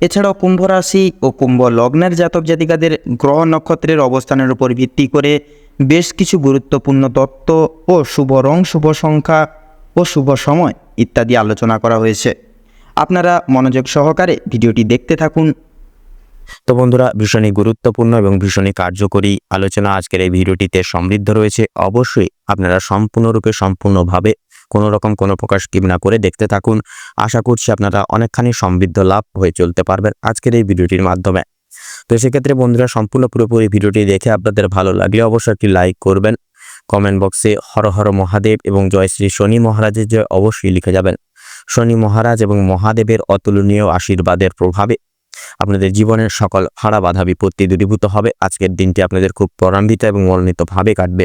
এছাড়াও কুম্ভ রাশি ও কুম্ভ লগ্নের জাতক জাতিকাদের গ্রহ নক্ষত্রের অবস্থানের উপর ভিত্তি করে বেশ কিছু গুরুত্বপূর্ণ তত্ত্ব ও শুভ রং, শুভ সংখ্যা ও শুভ সময় ইত্যাদি আলোচনা করা হয়েছে। আপনারা মনোযোগ সহকারে ভিডিওটি দেখতে থাকুন। তো বন্ধুরা, ভীষণই গুরুত্বপূর্ণ এবং ভীষণই কার্যকরী আলোচনা আজকের এই ভিডিওটিতে সমৃদ্ধ রয়েছে। অবশ্যই আপনারা সম্পূর্ণরূপে সম্পূর্ণভাবে কোনো রকম কোনো প্রকার স্কিপ না করে দেখতে থাকুন। আশা করছি আপনারা অনেকখানি সমৃদ্ধ লাভ হয়ে চলতে পারবেন আজকের এই ভিডিওটির মাধ্যমে। তো সেক্ষেত্রে বন্ধুরা, সম্পূর্ণ পুরোপুরি ভিডিওটি দেখে আপনাদের ভালো লাগলে অবশ্যই একটি লাইক করবেন। কমেন্ট বক্সে হর হর মহাদেব এবং জয় শ্রী শনি মহারাজের জয় অবশ্যই লিখে যাবেন। শনি মহারাজ এবং মহাদেবের অতুলনীয় আশীর্বাদের প্রভাবে আপনাদের জীবনের সকল হারা বাধা বিপত্তি দূরীভূত হবে। আজকের দিনটি আপনাদের খুব ত্বরান্বিত এবং মনোনীতভাবে কাটবে।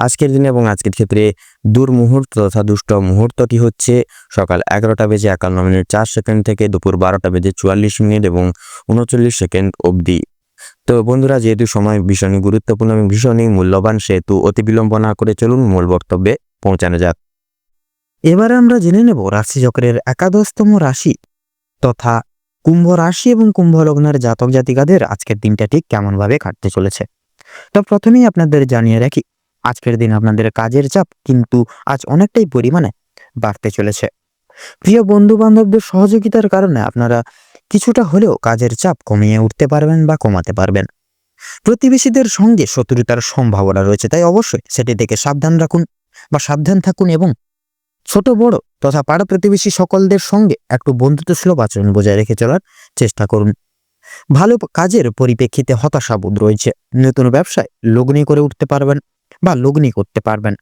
আজকের দিনে এবং আজকের ক্ষেত্রে দুর্মুহূর্ত তথা দুষ্ট মুহূর্তটি হচ্ছে? সকাল এগারোটা বেজে একান্ন মিনিট, চার সেকেন্ড থেকে দুপুর বারোটা বেজে চুয়াল্লিশ মিনিট এবং উনচল্লিশ সেকেন্ড অবধি। তো বন্ধুরা, যেহেতু সময় ভীষণই গুরুত্বপূর্ণ এবং ভীষণই মূল্যবান, সেহেতু অতি বিলম্ব না করে চলুন মূল বক্তব্যে পৌঁছানো যাক। এবারে আমরা জেনে নেব রাশিচক্রের একাদশতম রাশি তথা কুম্ভ রাশি এবং কুম্ভ লগ্নের জাতক জাতিকাদের আজকের দিনটা ঠিক কেমনভাবে কাটতে চলেছে। তো প্রথমেই আপনাদের জানিয়ে রাখি আজকের দিন আপনাদের কাজের চাপ কিন্তু আজ অনেকটাই পরিমাণে বাড়তে চলেছে। প্রিয় বন্ধু বান্ধবদের সহযোগিতার কারণে আপনারা কিছুটা হলেও কাজের চাপ কমিয়ে উঠতে পারবেন বা কমাতে পারবেন। প্রতিবেশীদের সঙ্গে শত্রুতার সম্ভাবনা রয়েছে, তাই অবশ্যই সেটি থেকে সাবধান রাখুন বা সাবধান থাকুন এবং ছোট, বড় তথা পাড়া প্রতিবেশী সকলদের সঙ্গে একটু বন্ধুত্ব বন্ধুত্বসুলভ আচরণ বজায় রেখে চলার চেষ্টা করুন। ভালো কাজের পরিপ্রেক্ষিতে হতাশাবোধ রয়েছে। নতুন ব্যবসায় লগ্নি করে উঠতে পারবেন। বা লগ্নি করতে পারবেন।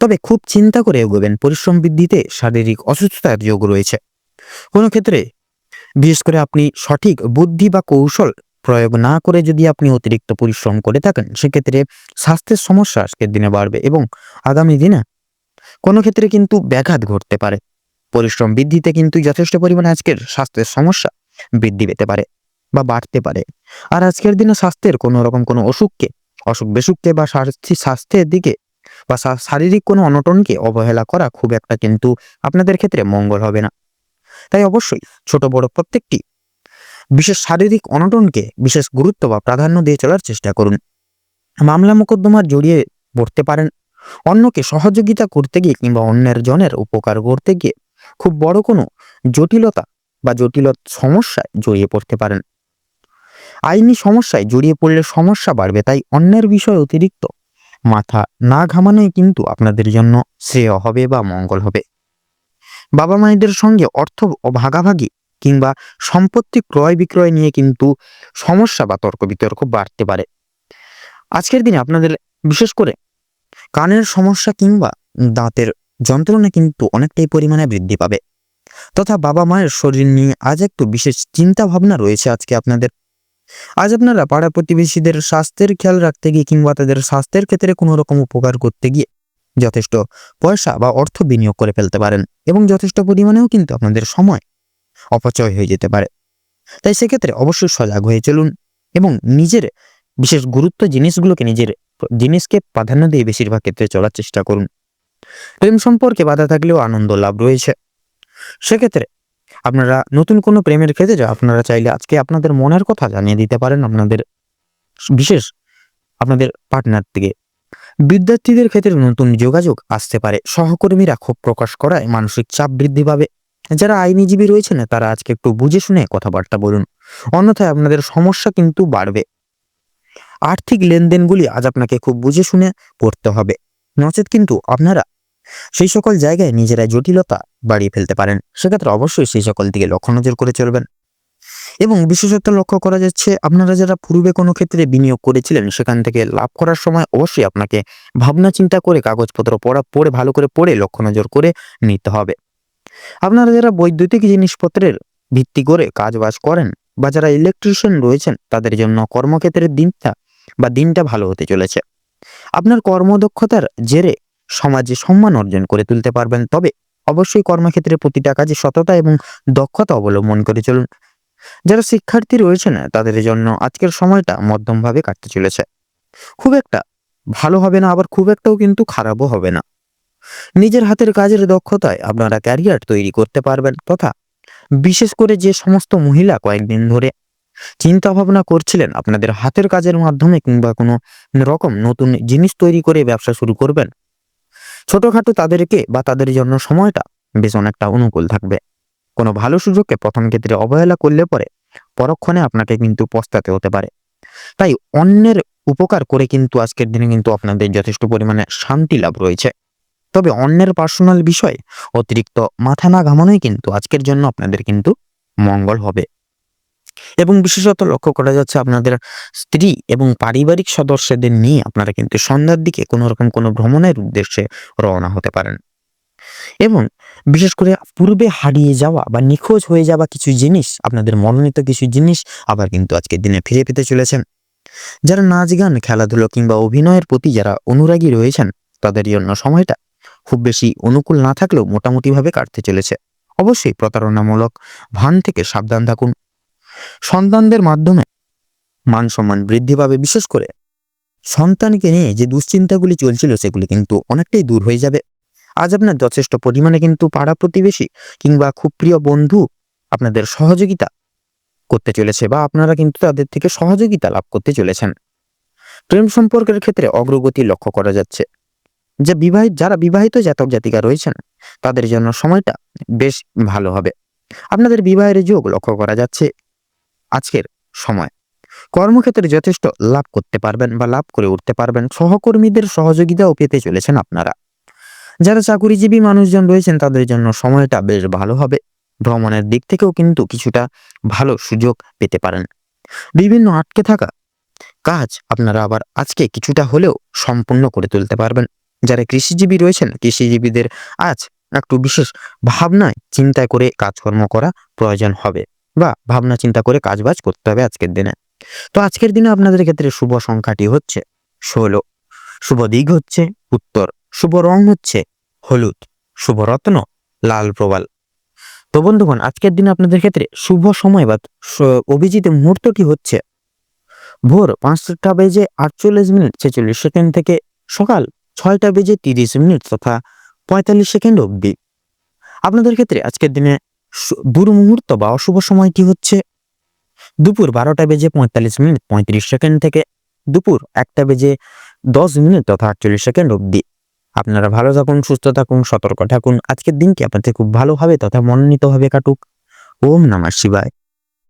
তবে খুব চিন্তা করে এগোবেন, পরিশ্রম বৃদ্ধিতে শারীরিক অসুস্থতার যোগ রয়েছে। কোনো ক্ষেত্রে, বিশেষ করে আপনি সঠিক বুদ্ধি বা কৌশল প্রয়োগ না করে যদি আপনি অতিরিক্ত পরিশ্রম করে থাকেন, সেক্ষেত্রে স্বাস্থ্যের সমস্যা আজকের দিনে বাড়বে এবং আগামী দিনে কোনো ক্ষেত্রে কিন্তু ব্যাঘাত ঘটতে পারে। পরিশ্রম বৃদ্ধিতে কিন্তু যথেষ্ট পরিমাণে আজকের স্বাস্থ্যের সমস্যা বৃদ্ধি পেতে পারে বা বাড়তে পারে। আর আজকের দিনে স্বাস্থ্যের কোনো রকম কোনো অসুখকে অসুখ বেসুখকে বা স্বাস্থ্যের দিকে বা শারীরিক কোনো অনটনকে অবহেলা করা খুব একটা কিন্তু আপনাদের ক্ষেত্রে মঙ্গল হবে না। তাই অবশ্যই ছোট, বড় প্রত্যেকটি বিশেষ শারীরিক অনটনকে বিশেষ গুরুত্ব বা প্রাধান্য দিয়ে চলার চেষ্টা করুন। মামলা মোকদ্দমার জড়িয়ে পড়তে পারেন। অন্যকে সহযোগিতা করতে গিয়ে কিংবা অন্যের জনের উপকার করতে গিয়ে খুব বড় কোনো জটিলতা বা জটিল সমস্যায় জড়িয়ে পড়তে পারেন। আইনি সমস্যায় জড়িয়ে পড়লে সমস্যা বাড়বে, তাই অন্যের বিষয় অতিরিক্ত। মাথা না ঘামানোই কিন্তু আপনাদের জন্য শ্রেয় হবে বা মঙ্গল হবে। বাবা মায়েদের সঙ্গে অর্থ ভাগাভাগি কিংবা সম্পত্তি ক্রয় বিক্রয় নিয়ে কিন্তু সমস্যা বা তর্ক বিতর্ক বাড়তে পারে। আজকের দিনে আপনাদের বিশেষ করে কানের সমস্যা কিংবা দাঁতের যন্ত্রণা কিন্তু অনেকটাই পরিমাণে বৃদ্ধি পাবে। তথা বাবা মায়ের শরীর নিয়ে আজ একটু বিশেষ চিন্তা ভাবনা রয়েছে আজকে আপনাদের। আজ আপনারা পাড়া প্রতিবেশীদের স্বাস্থ্যের খেয়াল রাখতে গিয়ে কিংবা তাদের স্বাস্থ্যের ক্ষেত্রে কোনো রকম উপকার করতে গিয়ে যথেষ্ট পয়সা বা অর্থ বিনিয়োগ করে ফেলতে পারেন এবং যথেষ্ট পরিমাণেও কিন্তু আপনাদের সময় অপচয় হয়ে যেতে পারে। তাই সেক্ষেত্রে অবশ্যই সজাগ হয়ে চলুন এবং নিজের বিশেষ গুরুত্ব জিনিসগুলোকে নিজের জিনিসকে প্রাধান্য দিয়ে বেশিরভাগ ক্ষেত্রে চলার চেষ্টা করুন। প্রেম সম্পর্কে বাধা থাকলেও আনন্দ লাভ রয়েছে। সেক্ষেত্রে আপনারা নতুন কোনো প্রেমের ক্ষেত্রে যা আপনারা চাইলে আজকে আপনাদের মনের কথা জানিয়ে দিতে পারেন আপনাদের বিশেষ আপনাদের পার্টনার থেকে। বিদ্যার্থীদের ক্ষেত্রে নতুন যোগাযোগ আসতে পারে। সহকর্মীরা ক্ষোভ প্রকাশ করায় মানসিক চাপ বৃদ্ধি পাবে। যারা আইনজীবী রয়েছেন, তারা আজকে একটু বুঝে শুনে কথাবার্তা বলুন। অন্যথায় আপনাদের সমস্যা কিন্তু বাড়বে। আর্থিক লেনদেনগুলি আজ আপনাকে খুব বুঝে শুনে করতে হবে। নচেত কিন্তু আপনারা সেই সকল জায়গায় নিজেরাই জটিলতা বাড়িয়ে ফেলতে পারেন। সেক্ষেত্রে অবশ্যই সেই সকল দিকে লক্ষ্য নজর করে চলবেন। এবং বিশেষত লক্ষ্য করা যাচ্ছে, আপনারা যারা পূর্বে কোনো ক্ষেত্রে বিনিয়োগ করেছিলেন, সেখান থেকে লাভ করার সময় অবশ্যই আপনাকে ভাবনা চিন্তা করে কাগজপত্র পড়া, পড়ে ভালো করে পড়ে লক্ষ্য নজর করে নিতে হবে। আপনারা যারা বৈদ্যুতিক জিনিসপত্রের ভিত্তি করে কাজ বাজ করেন বা যারা ইলেকট্রিশিয়ান রয়েছেন, তাদের জন্য কর্মক্ষেত্রের দিনটা বা দিনটা ভালো হতে চলেছে। আপনার কর্মদক্ষতার জেরে সমাজে সম্মান অর্জন করে তুলতে পারবেন। তবে অবশ্যই কর্মক্ষেত্রে প্রতিটা কাজে সততা এবং দক্ষতা অবলম্বন করে চলুন। যারা শিক্ষার্থী রয়েছেন, তাদের জন্য আজকের সময়টা মধ্যমভাবে কাটতে চলেছে। খুব একটা ভালো হবে না, আবার খুব একটাও কিন্তু খারাপও হবে না। নিজের হাতের কাজের দক্ষতায় আপনারা ক্যারিয়ার তৈরি করতে পারবেন তথা বিশেষ করে যে সমস্ত মহিলা কয়েকদিন ধরে চিন্তা ভাবনা করছিলেন, আপনাদের হাতের কাজের মাধ্যমে কিংবা কোনো রকম নতুন জিনিস তৈরি করে ব্যবসা শুরু করবেন ছোটখাটো তাদেরকে বা তাদের জন্য সময়টা বেশ অনেকটা অনুকূল থাকবে। কোনো ভালো সুযোগকে প্রথম ক্ষেত্রে অবহেলা করলে পরে পরক্ষণে আপনাকে কিন্তু পস্তাতে হতে পারে। তাই অন্যের উপকার করে কিন্তু আজকের দিনে কিন্তু আপনাদের যথেষ্ট পরিমাণে শান্তি লাভ রয়েছে। তবে অন্যের পার্সোনাল বিষয় অতিরিক্ত মাথা না ঘামানোই কিন্তু আজকের জন্য আপনাদের কিন্তু মঙ্গল হবে। এবং বিশেষত লক্ষ্য করা যাচ্ছে আপনাদের স্ত্রী এবং পারিবারিক সদস্যদের নিয়ে আপনারা কিন্তু সন্ধ্যার দিকে কোনো রকম কোনো ভ্রমণের উদ্দেশ্যে রওনা হতে পারেন। এবং বিশেষ করে পূর্বে হারিয়ে যাওয়া বা নিখোঁজ হয়ে যাওয়া কিছু জিনিস, আপনাদের মনোনীত কিছু জিনিস আবার কিন্তু আজকের দিনে ফিরে পেতে চলেছেন। যারা নাচ গান, খেলাধুলো কিংবা অভিনয়ের প্রতি যারা অনুরাগী রয়েছেন, তাদের জন্য সময়টা খুব বেশি অনুকূল না থাকলেও মোটামুটিভাবে কাটতে চলেছে। অবশ্যই প্রতারণামূলক ভান থেকে সাবধান থাকুন। সন্তানদের মাধ্যমে মান সম্মান বৃদ্ধি পাবে, বিশেষ করে সন্তানকে নিয়ে যে দুশ্চিন্তাগুলি চলছিল সেগুলি কিন্তু অনেকটাই দূর হয়ে যাবে। আজ আপনার যথেষ্ট পরিমাণে কিন্তু পাড়া প্রতিবেশী কিংবা খুব প্রিয় বন্ধু আপনাদের সহযোগিতা করতে চলেছে বা আপনারা কিন্তু তাদের থেকে সহযোগিতা লাভ করতে চলেছেন। প্রেম সম্পর্কের ক্ষেত্রে অগ্রগতি লক্ষ্য করা যাচ্ছে। যে বিবাহিত, যারা বিবাহিত জাতক জাতিকা রয়েছেন, তাদের জন্য সময়টা বেশ ভালো হবে। আপনাদের বিবাহের যোগ লক্ষ্য করা যাচ্ছে। আজকের সময়। কর্মক্ষেত্রে যথেষ্ট লাভ করতে পারবেন বা লাভ করে উঠতে পারবেন। সহকর্মীদের সহযোগিতাও পেতে চলেছেন আপনারা। যারা চাকুরিজীবী মানুষজন রয়েছেন, তাদের জন্য সময়টা বেশ ভালো হবে। ভ্রমণের দিক থেকেও কিন্তু কিছুটা ভালো সুযোগ পেতে পারেন। বিভিন্ন আটকে থাকা কাজ আপনারা আবার আজকে কিছুটা হলেও সম্পূর্ণ করে তুলতে পারবেন। যারা কৃষিজীবী রয়েছেন, কৃষিজীবীদের আজ একটু বিশেষ ভাবনায় চিন্তা করে কাজকর্ম করা প্রয়োজন হবে। বা ভাবনা চিন্তা করে কাজবাজ করতে হবে আজকের দিনে। তো আজকের দিনে আপনাদের ক্ষেত্রে শুভ সংখ্যাটি হচ্ছে ষোলো। শুভ দিক হচ্ছে উত্তর। শুভ রং হচ্ছে হলুদ। শুভ রত্ন লাল প্রবাল। তো বন্ধুগণ, আজকের দিনে আপনাদের ক্ষেত্রে শুভ সময় বা অভিজিৎ মুহূর্তটি হচ্ছে ভোর পাঁচটা বেজে আটচল্লিশ মিনিট ছেচল্লিশ সেকেন্ড থেকে সকাল ছয়টা বেজে তিরিশ মিনিট তথা পঁয়তাল্লিশ সেকেন্ড অবধি। আপনাদের ক্ষেত্রে আজকের দিনে দুর্মুহূর্ত বা অশুভ সময়টি হচ্ছে? দুপুর বারোটা বেজে পঁয়তাল্লিশ মিনিট, পঁয়ত্রিশ সেকেন্ড থেকে দুপুর একটা বেজে দশ মিনিট তথা আটচল্লিশ সেকেন্ড অবধি। আপনারা ভালো থাকুন, সুস্থ থাকুন, সতর্ক থাকুন। আজকের দিনটি আপনাদের খুব ভালোভাবে তথা মনোনীতভাবে কাটুক। ওম নমঃ শিবায়।